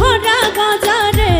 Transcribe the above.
ভরা গাজারে